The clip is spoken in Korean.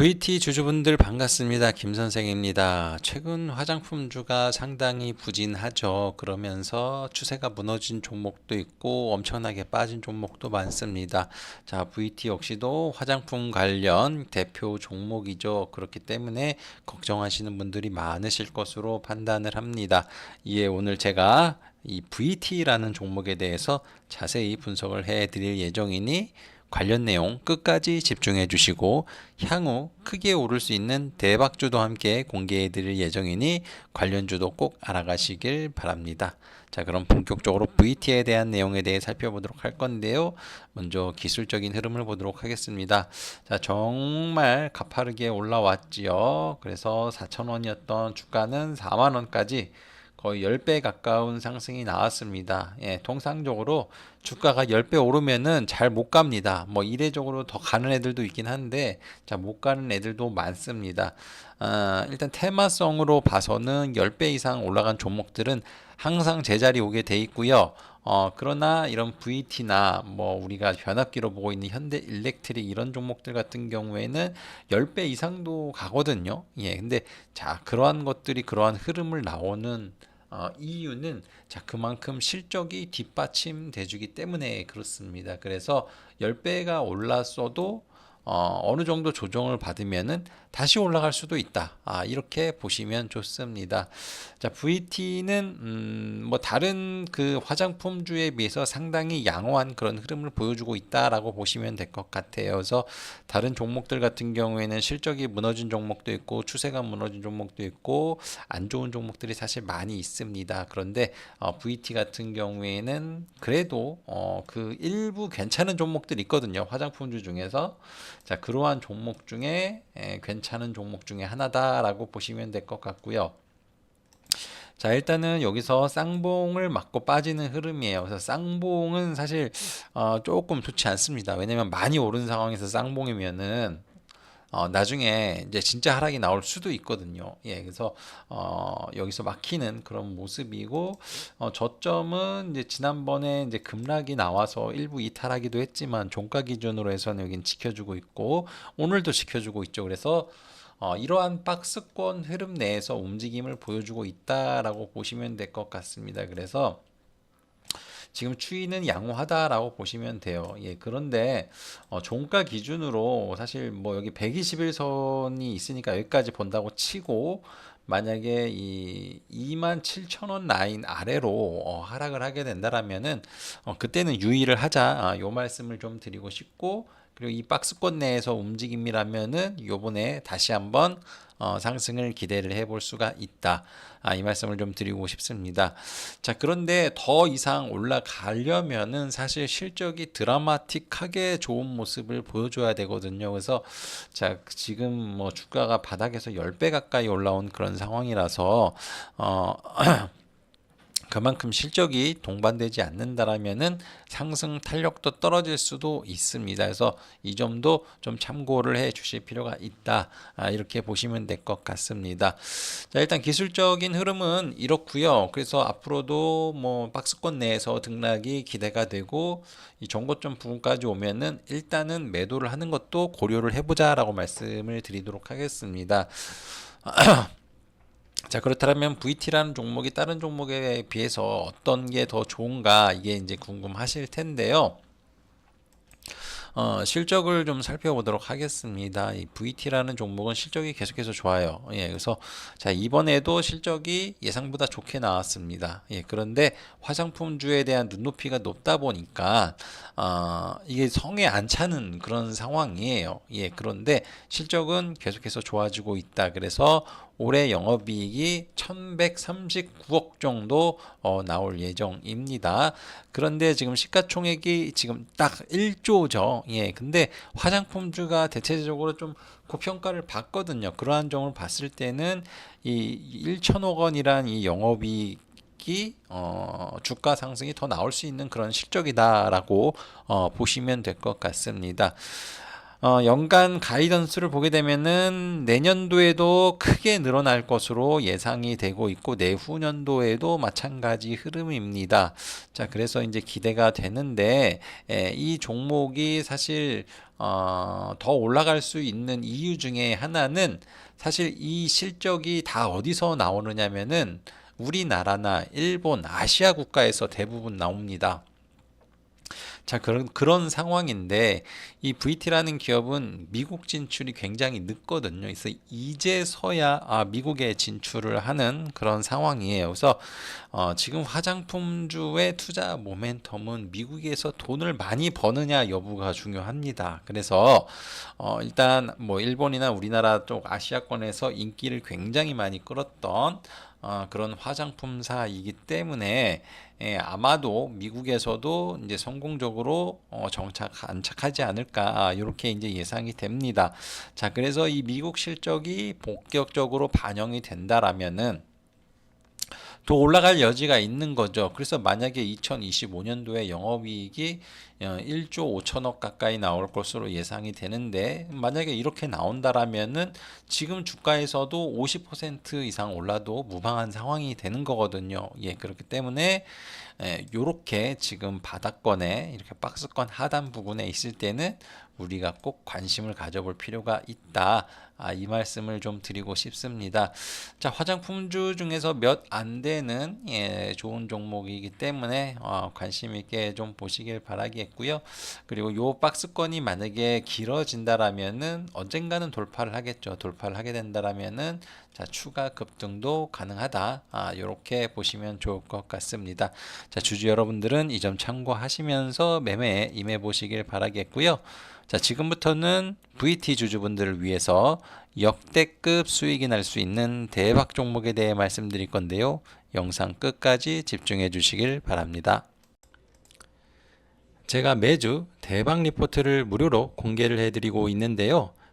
VT 주주분들 반갑습니다. 김 선생입니다. 최근 화장품주가 상당히 부진하죠. 그러면서 추세가 무너진 종목도 있고 엄청나게 빠진 종목도 많습니다. 자, VT 역시도 화장품 관련 대표 종목이죠. 그렇기 때문에 걱정하시는 분들이 많으실 것으로 판단을 합니다. 이에 오늘 제가 이 VT라는 종목에 대해서 자세히 분석을 해 드릴 예정이니 관련 내용 끝까지 집중해 주시고 향후 크게 오를 수 있는 대박주도 함께 공개해 드릴 예정이니 관련주도 꼭 알아가시길 바랍니다. 자, 그럼 본격적으로 VT에 대한 내용에 대해 살펴보도록 할 건데요. 먼저 기술적인 흐름을 보도록 하겠습니다. 자, 정말 가파르게 올라왔지요. 그래서 4,000원이었던 주가는 4만 원까지 거의 10배 가까운 상승이 나왔습니다. 예, 통상적으로 주가가 10배 오르면은 잘 못 갑니다. 뭐 이례적으로 더 가는 애들도 있긴 한데 자, 못 가는 애들도 많습니다. 아, 일단 테마성으로 봐서는 10배 이상 올라간 종목들은 항상 제자리 오게 돼 있고요. 어, 그러나 이런 VT나 뭐 우리가 변압기로 보고 있는 현대 일렉트릭 이런 종목들 같은 경우에는 10배 이상도 가거든요. 예. 근데 자, 그러한 것들이 그러한 흐름을 나오는 어, 이유는 자 그만큼 실적이 뒷받침돼 주기 때문에 그렇습니다. 그래서 10배가 올랐어도 어, 어느 정도 조정을 받으면은 다시 올라갈 수도 있다. 아, 이렇게 보시면 좋습니다. 자, VT는 음, 뭐 다른 그 화장품주에 비해서 상당히 양호한 그런 흐름을 보여주고 있다라고 보시면 될 것 같아요. 그래서 다른 종목들 같은 경우에는 실적이 무너진 종목도 있고 추세가 무너진 종목도 있고 안 좋은 종목들이 사실 많이 있습니다. 그런데 어, VT 같은 경우에는 그래도 어, 그 일부 괜찮은 종목들이 있거든요. 화장품주 중에서 자 그러한 종목 중에 에, 괜찮은 종목 중에 하나다라고 보시면 될 것 같고요. 자 일단은 여기서 쌍봉을 맞고 빠지는 흐름이에요. 그래서 쌍봉은 사실 어, 조금 좋지 않습니다. 왜냐면 많이 오른 상황에서 쌍봉이면은 어, 나중에 이제 진짜 하락이 나올 수도 있거든요. 예, 그래서 어, 여기서 막히는 그런 모습이고 어, 저점은 이제 지난번에 이제 급락이 나와서 일부 이탈하기도 했지만 종가 기준으로 해서는 여긴 지켜주고 있고 오늘도 지켜주고 있죠. 그래서 어, 이러한 박스권 흐름 내에서 움직임을 보여주고 있다라고 보시면 될 것 같습니다. 그래서 지금 추이는 양호하다라고 보시면 돼요. 예, 그런데 어, 종가 기준으로 사실 뭐 여기 121선이 있으니까 여기까지 본다고 치고 만약에 이 27,000원 라인 아래로 어, 하락을 하게 된다라면은 어, 그때는 유의를 하자. 아, 요 말씀을 좀 드리고 싶고 그리고 이 박스권 내에서 움직임이라면은 요번에 다시 한번 어, 상승을 기대를 해볼 수가 있다. 아, 이 말씀을 좀 드리고 싶습니다. 자, 그런데 더 이상 올라가려면은 사실 실적이 드라마틱하게 좋은 모습을 보여줘야 되거든요. 그래서 자, 지금 뭐 주가가 바닥에서 10배 가까이 올라온 그런 상황이라서 어 그만큼 실적이 동반되지 않는다라면은 상승 탄력도 떨어질 수도 있습니다. 그래서 이 점도 좀 참고를 해 주실 필요가 있다. 아, 이렇게 보시면 될 것 같습니다. 자, 일단 기술적인 흐름은 이렇고요. 그래서 앞으로도 뭐 박스권 내에서 등락이 기대가 되고 이 정고점 부분까지 오면은 일단은 매도를 하는 것도 고려를 해보자라고 말씀을 드리도록 하겠습니다. 자 그렇다면 VT라는 종목이 다른 종목에 비해서 어떤 게 더 좋은가 이게 이제 궁금하실 텐데요. 어, 실적을 좀 살펴보도록 하겠습니다. 이 VT라는 종목은 실적이 계속해서 좋아요. 예, 그래서 자 이번에도 실적이 예상보다 좋게 나왔습니다. 예, 그런데 화장품주에 대한 눈높이가 높다 보니까 어, 이게 성에 안 차는 그런 상황이에요. 예, 그런데 실적은 계속해서 좋아지고 있다. 그래서 올해 영업이익이 1139억 정도 어, 나올 예정입니다. 그런데 지금 시가총액이 지금 딱 1조죠. 예. 근데 화장품주가 대체적으로 좀 고평가를 받거든요. 그러한 점을 봤을 때는 이 1천억 원이란 이 영업이익이 어, 주가 상승이 더 나올 수 있는 그런 실적이다라고 어, 보시면 될 것 같습니다. 어, 연간 가이던스를 보게 되면은 내년도에도 크게 늘어날 것으로 예상이 되고 있고 내후년도에도 마찬가지 흐름입니다. 자, 그래서 이제 기대가 되는데 에, 이 종목이 사실 어, 더 올라갈 수 있는 이유 중에 하나는 사실 이 실적이 다 어디서 나오느냐면은 우리나라나 일본, 아시아 국가에서 대부분 나옵니다. 자, 그런, 그런 상황인데, 이 VT라는 기업은 미국 진출이 굉장히 늦거든요. 그래서 이제서야 아, 미국에 진출을 하는 그런 상황이에요. 그래서 어, 지금 화장품주의 투자 모멘텀은 미국에서 돈을 많이 버느냐 여부가 중요합니다. 그래서 어, 일단 뭐 일본이나 우리나라 쪽 아시아권에서 인기를 굉장히 많이 끌었던 어, 그런 화장품사이기 때문에 예, 아마도 미국에서도 이제 성공적으로 어, 정착 안착하지 않을까 이렇게 이제 예상이 됩니다. 자, 그래서 이 미국 실적이 본격적으로 반영이 된다라면은 더 올라갈 여지가 있는 거죠. 그래서 만약에 2025년도에 영업이익이 1조 어, 5천억 가까이 나올 것으로 예상이 되는데 만약에 이렇게 나온다라면은 지금 주가에서도 50% 이상 올라도 무방한 상황이 되는 거거든요. 예, 그렇기 때문에 예, 요렇게 지금 바닥권에 이렇게 박스권 하단 부분에 있을 때는 우리가 꼭 관심을 가져볼 필요가 있다. 아, 이 말씀을 좀 드리고 싶습니다. 자, 화장품주 중에서 몇 안 되는 예, 좋은 종목이기 때문에 어, 관심 있게 좀 보시길 바라겠고요. 그리고 요 박스권이 만약에 길어진다라면은 언젠가는 돌파를 하겠죠. 돌파를 하게 된다라면은 자, 추가 급등도 가능하다. 아, 이렇게 보시면 좋을 것 같습니다. 자, 주주 여러분들은 이 점 참고하시면서 매매에 임해 보시길 바라겠고요. 자, 지금부터는 VT 주주분들을 위해서 역대급 수익이 날 수 있는 대박 종목에 대해 말씀드릴 건데요. 영상 끝까지 집중해 주시길 바랍니다. 제가 매주 대박 리포트를 무료로 공개를 해드리고 있는데요.